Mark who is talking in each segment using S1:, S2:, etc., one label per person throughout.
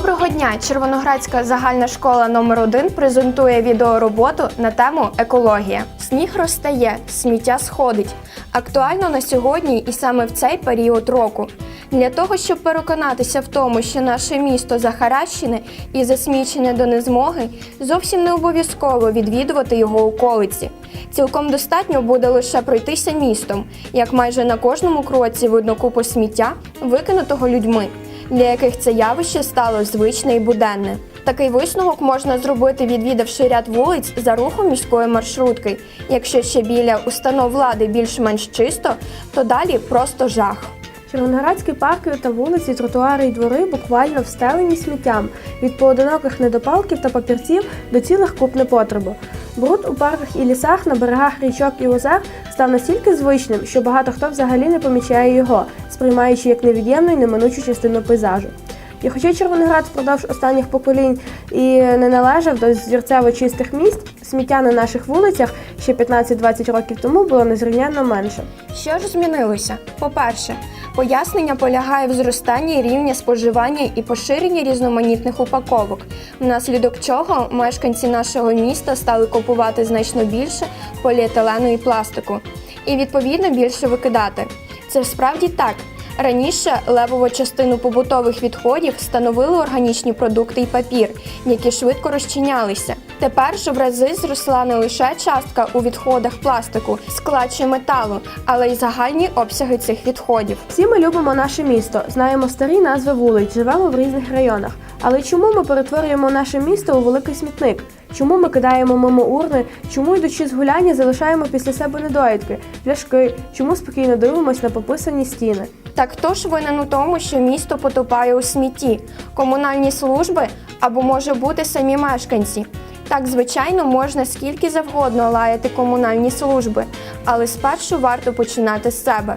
S1: Доброго дня! Червоноградська загальна школа номер 1 презентує відеороботу на тему екологія. Сніг розтає, сміття сходить. Актуально на сьогодні і саме в цей період року. Для того, щоб переконатися в тому, що наше місто захаращене і засмічене до незмоги, зовсім не обов'язково відвідувати його околиці. Цілком достатньо буде лише пройтися містом, як майже на кожному кроці видно купу сміття, викинутого людьми, для яких це явище стало звичне і буденне. Такий висновок можна зробити, відвідавши ряд вулиць за рухом міської маршрутки. Якщо ще біля установ влади більш-менш чисто, то далі просто жах.
S2: Червоноградські парки та вулиці, тротуари і двори буквально встелені сміттям від поодиноких недопалків та папірців до цілих куп непотребу. Бруд у парках і лісах на берегах річок і озер став настільки звичним, що багато хто взагалі не помічає його, сприймаючи як невід'ємну і неминучу частину пейзажу. І хоча Червоноград впродовж останніх поколінь і не належав до зірцево чистих міст, сміття на наших вулицях ще 15-20 років тому було незрівнянно менше.
S1: Що ж змінилося? По-перше, пояснення полягає в зростанні рівня споживання і поширенні різноманітних упаковок, внаслідок чого мешканці нашого міста стали купувати значно більше поліетилену і пластику, і відповідно більше викидати. Це справді так. Раніше левову частину побутових відходів становили органічні продукти і папір, які швидко розчинялися. Тепер ж в рази зросла не лише частка у відходах пластику, скла чи металу, але й загальні обсяги цих відходів.
S2: Всі ми любимо наше місто, знаємо старі назви вулиць, живемо в різних районах. Але чому ми перетворюємо наше місто у великий смітник? Чому ми кидаємо мимо урни? Чому йдучи з гуляння залишаємо після себе недоїдки, пляшки? Чому спокійно дивимось на пописані стіни?
S1: Так хто ж винен у тому, що місто потопає у смітті, комунальні служби або може бути самі мешканці? Так, звичайно, можна скільки завгодно лаяти комунальні служби, але спершу варто починати з себе.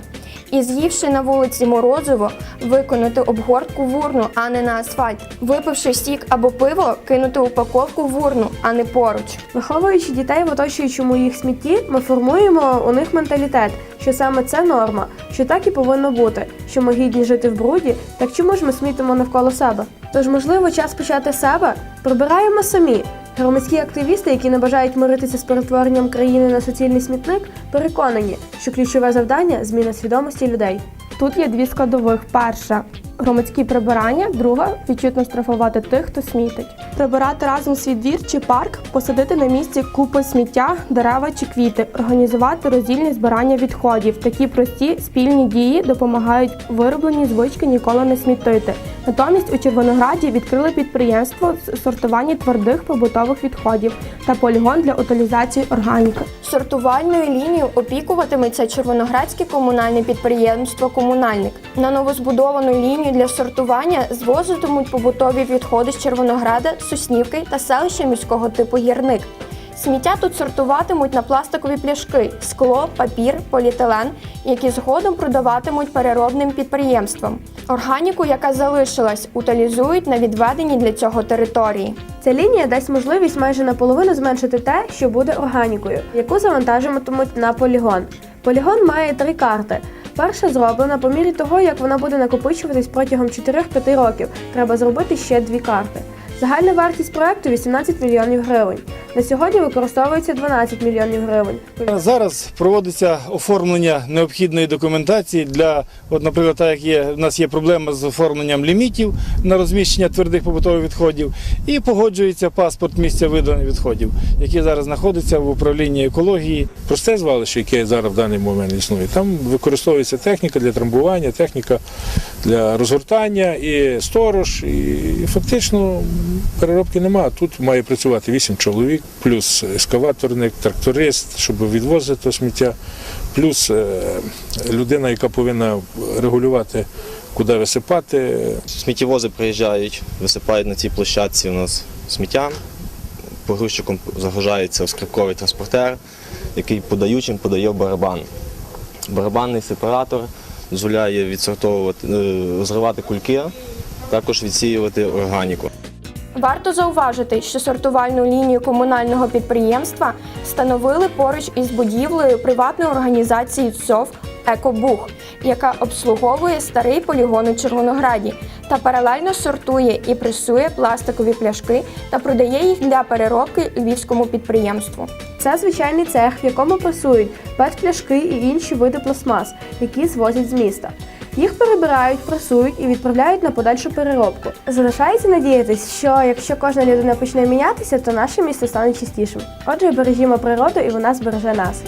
S1: І з'ївши на вулиці морозиво, виконати обгортку в урну, а не на асфальт. Випивши сік або пиво, кинути упаковку в урну, а не поруч.
S2: Виховуючи дітей в оточуючому їх смітті, ми формуємо у них менталітет, що саме це норма, що так і повинно бути, що ми гідні жити в бруді, так чому ж ми смітимо навколо себе? Тож, можливо, час почати себе? Прибираємо самі. Громадські активісти, які не бажають миритися з перетворенням країни на суцільний смітник, переконані, що ключове завдання зміна свідомості людей.
S3: Тут є дві складових: перша громадські прибирання, друга відчутно штрафувати тих, хто смітить. Прибирати разом свій двір чи парк, посадити на місці купи сміття, дерева чи квіти, організувати роздільне збирання відходів. Такі прості спільні дії допомагають виробленій звички ніколи не смітити. Натомість у Червонограді відкрили підприємство з сортування твердих побутових відходів та полігон для утилізації органіки.
S1: Сортувальною лінією опікуватиметься Червоноградське комунальне підприємство Комунальник. На новозбудовану лінію для сортування звозитимуть побутові відходи з Червонограда, Соснівки та селища міського типу Гірник. Сміття тут сортуватимуть на пластикові пляшки, скло, папір, поліетилен, які згодом продаватимуть переробним підприємствам. Органіку, яка залишилась, утилізують на відведеній для цього території.
S2: Ця лінія дасть можливість майже наполовину зменшити те, що буде органікою, яку завантажуватимуть на полігон. Полігон має три карти. Перша зроблена по мірі того, як вона буде накопичуватись протягом 4-5 років. Треба зробити ще дві карти. Загальна вартість проекту 18 мільйонів гривень. На сьогодні використовується 12 мільйонів гривень.
S4: Зараз проводиться оформлення необхідної документації для, от, наприклад, так як є, у нас є проблема з оформленням лімітів на розміщення твердих побутових відходів, і погоджується паспорт місця видання відходів, який зараз знаходиться в управлінні екології.
S5: Просте звалище, яке зараз в даний момент існує, там використовується техніка для трамбування, техніка для розгортання і сторож. І фактично переробки немає. Тут має працювати 8 чоловік, плюс ескаваторник, тракторист, щоб відвозити сміття, плюс е, людина, яка повинна регулювати, куди висипати.
S6: Сміттєвози приїжджають, висипають на цій площадці у нас сміття. Погрузчиком загружається скрипковий транспортер, який подаючим подає барабан. Барабанний сепаратор дозволяє відсортовувати, е, розривати кульки, також відсіювати органіку.
S1: Варто зауважити, що сортувальну лінію комунального підприємства встановили поруч із будівлею приватної організації ЦОВ Екобух, яка обслуговує старий полігон у Червонограді та паралельно сортує і пресує пластикові пляшки та продає їх для переробки львівському підприємству.
S2: Це звичайний цех, в якому пресують пет-пляшки і інші види пластмас, які звозять з міста. Їх перебирають, пресують і відправляють на подальшу переробку. Залишається надіятись, що якщо кожна людина почне мінятися, то наше місто стане чистішим. Отже, бережімо природу і вона збереже нас.